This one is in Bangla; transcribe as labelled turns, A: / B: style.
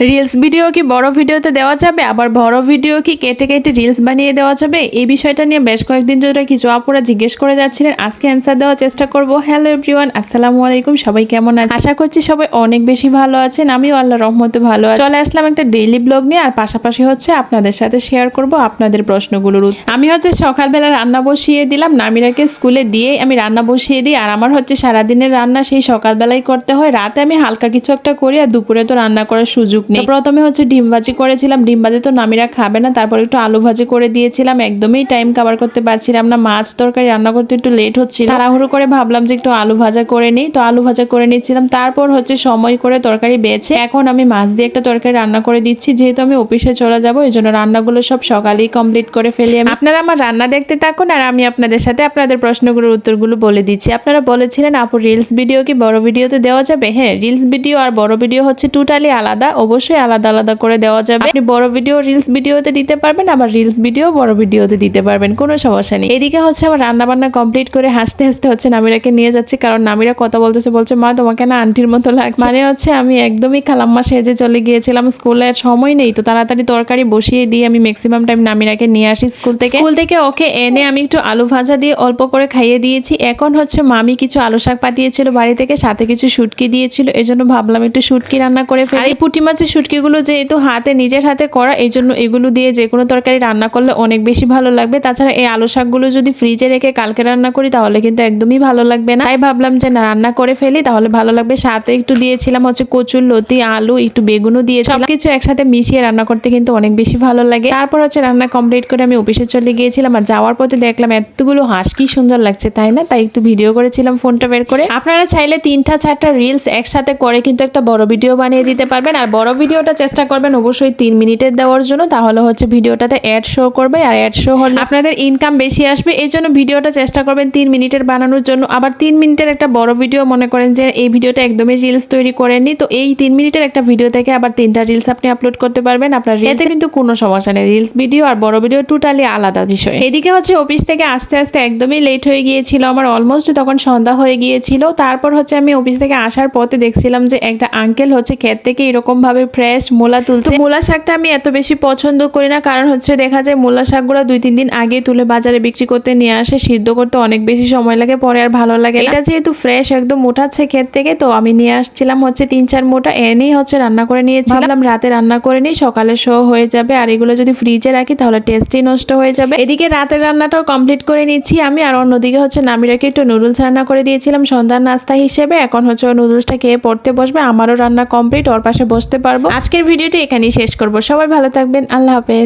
A: রিলস ভিডিও কি বড় ভিডিওতে দেওয়া যাবে? আবার বড় ভিডিও কি কেটে কেটে রিলস বানিয়ে দেওয়া যাবে? এই বিষয়টা নিয়ে বেশ কয়েকদিন ধরে কিছু আপুরা জিজ্ঞেস করে যাচ্ছিলেন। আজকে অ্যান্সার দেওয়ার চেষ্টা করব। হ্যালো এভরিওয়ান আসসালামু আলাইকুম। সবাই কেমন আছে আশা করছি সবাই অনেক বেশি ভালো আছেন। আমিও আল্লাহ রহমতে ভালো আছি। চলে আসলাম একটা ডেইলি ব্লগ নিয়ে। আর পাশাপাশি হচ্ছে আপনাদের সাথে শেয়ার করব আপনাদের প্রশ্নগুলোর। আমি হচ্ছে সকালবেলা রান্না বসিয়ে দিলাম। নামিরাকে স্কুলে দিয়ে আমি রান্না বসিয়ে দিই। আর আমার হচ্ছে সারাদিনের রান্না সেই সকালবেলাই করতে হয়। রাতে আমি হালকা কিছু একটা করি। আর দুপুরে তো রান্না করার সুযোগ নেই। প্রথমে হচ্ছে ডিম ভাজি করেছিলাম। ডিম ভাজি তো নামিরা খাবে না। তারপর একটু আলু ভাজি করে দিয়েছিলাম। একদমই টাইম কভার করতে পারছিলাম না। মাছ তরকারি রান্না করতে একটু লেট হচ্ছিল। তাড়াহুড়ো করে ভাবলাম যে একটু আলু ভাজা করে নিই। তো আলু ভাজা করে নিচ্ছিলাম। তারপর হচ্ছে সময় করে তরকারি বেছে এখন আমি মাছ দিয়ে একটা তরকারি রান্না করে দিচ্ছি। যেহেতু আমি অফিসে চলে যাব এই জন্য রান্নাগুলো সব সকালেই কমপ্লিট করে ফেলি আমি। আপনারা আমার রান্না দেখতে থাকুন আর আমি আপনাদের সাথে আপনাদের প্রশ্নগুলোর উত্তরগুলো বলে দিচ্ছি। আপনারা বলেছিলেন আপু রিলস ভিডিও কি বড় ভিডিওতে দেওয়া যাবে? হ্যাঁ রিলস ভিডিও আর বড় ভিডিও হচ্ছে টোটালি আলাদা। অবশ্যই আলাদা আলাদা করে দেওয়া যাবে। আপনি বড় ভিডিও রিলস ভিডিওতে দিতে পারবেন, আবার রিলস ভিডিও বড় ভিডিওতে দিতে পারবেন, কোনো সমস্যা নেই। এদিকে হচ্ছে আমার রান্না বান্না কমপ্লিট করে হাসতে হাসতে হচ্ছে নামিরাকে নিয়ে যাচ্ছি, কারণ নামিরা কথা বলতেছে, বলছে, মা, তোমাকে না আন্টির মতো লাগছে। মানে হচ্ছে আমি একদমই খালাম্মা সেজে চলে গিয়েছিলাম, স্কুলে সময় নেই, তো তাড়াতাড়ি তরকারি বসিয়ে দিয়ে আমি ম্যাক্সিমাম টাইম নামিরাকে নিয়ে আসি স্কুল থেকে। স্কুল থেকে ওকে এনে আমি একটু আলু ভাজা দিয়ে অল্প করে খাইয়ে দিয়েছি। এখন হচ্ছে মামি কিছু আলু শাক পাঠিয়েছিল বাড়ি থেকে, সাথে কিছু শুটকি দিয়েছিল এই জন্য ভাবলাম একটু শুটকি রান্না করে ফেলি। পুঁটি মাছের শুটকিগুলো যেহেতু হাতে, নিজের হাতে করা এই জন্য এগুলো দিয়ে যে কোনো তরকারি রান্না করলে অনেক বেশি ভালো লাগবে। তাছাড়া এই আলু শাকগুলো যদি ফ্রিজে রেখে কালকে রান্না করি, তাহলে কিন্তু একদমই ভালো লাগবে না। তাই ভাবলাম যে না, রান্না করে ফেলি, তাহলে ভালো লাগবে। সাথে একটু দিয়েছিলাম হচ্ছে কচুর লতি, আলু, একটু বেগুনও দিয়েছিলাম। কিছু একসাথে মিশিয়ে রান্না করতে কিন্তু অনেক বেশি ভালো লাগে। তারপর হচ্ছে রান্না কমপ্লিট করে আমি অফিসে চলে গিয়েছিলাম আর যাওয়ার পথে দেখলাম এতগুলো হাঁস, কি সুন্দর লাগছে, তাই না? তাই একটু ভিডিও করেছিলাম ফোনটা বের করে। আপনারা চাইলে তিনটা, চারটা রিলস একসাথে করে কিন্তু একটা বড় ভিডিও বানিয়ে দিতে পারবেন। আর বড় ভিডিওটা চেষ্টা করবেন অবশ্যই তিন মিনিটের দেওয়ার জন্য তাহলে হচ্ছে ভিডিওটাতে অ্যাড শো করবে আর অ্যাড শো হলে আপনাদের ইনকাম বেশি আসবে এই জন্য ভিডিওটা চেষ্টা করবেন তিন মিনিটের বানানোর জন্য। আবার তিন মিনিটের একটা বড় ভিডিও মনে করেন যে এই ভিডিওটা একদমই রিলস তৈরি করেননি তো এই তিন মিনিটের একটা ভিডিও থেকে আবার তিনটা রিলস আপনি আপলোড করতে পারবেন। আপনার এতে কিন্তু কোনো সমস্যা নেই রিলস ভিডিও আর বড় ভিডিও টোটালি আলাদা বিষয়। এদিকে হচ্ছে অফিস থেকে আস্তে আস্তে একদমই লেট হয়ে গিয়েছিল আমার অলমোস্ট তখন সন্ধ্যা হয়ে গিয়েছিল তারপর হচ্ছে আমি অফিস থেকে আসার পথে দেখছিলাম যে একটা আঙ্কেল হচ্ছে ক্ষেত থেকে এরকম ভাবে ফ্রেশ মূলা তুলছে। মূলা শাকটা আমি এত বেশি পছন্দ করি না কারণ হচ্ছে দেখা যায় মূলা শাকগুলো দুই তিন দিন আগে তুলে বাজারে বিক্রি করতে নিয়ে আসে সিদ্ধ করতে অনেক বেশি সময় লাগে পরে আর ভালো লাগে এটা যেহেতু ফ্রেশ একদম উঠাচ্ছে ক্ষেত থেকে তো আমি নিয়ে আসছিলাম হচ্ছে তিন চার মোটা এনেই হচ্ছে রান্না করে নিয়েছিলাম। রাতে রান্না করে নিই সকালে শো হয়ে যাবে আর এগুলো যদি ফ্রিজে রাখি তাহলে টেস্টই নষ্ট হয়ে যাবে। এদিকে রাতের রান্নাটাও কমপ্লিট করে নিচ্ছি আমি আর অন্যদিকে হচ্ছে নামিরাকে একটু নুডলস রান্না করে দিয়েছিলাম সন্ধ্যার নাস্তা হিসেবে। এখন হচ্ছে ও নুডলসটা খেয়ে পড়তে বসবে আমারও রান্না কমপ্লিট ওর পাশে বসতে পারব। আজকের ভিডিওটি এখানেই শেষ করব। সবাই ভালো থাকবেন। আল্লাহ হাফেজ।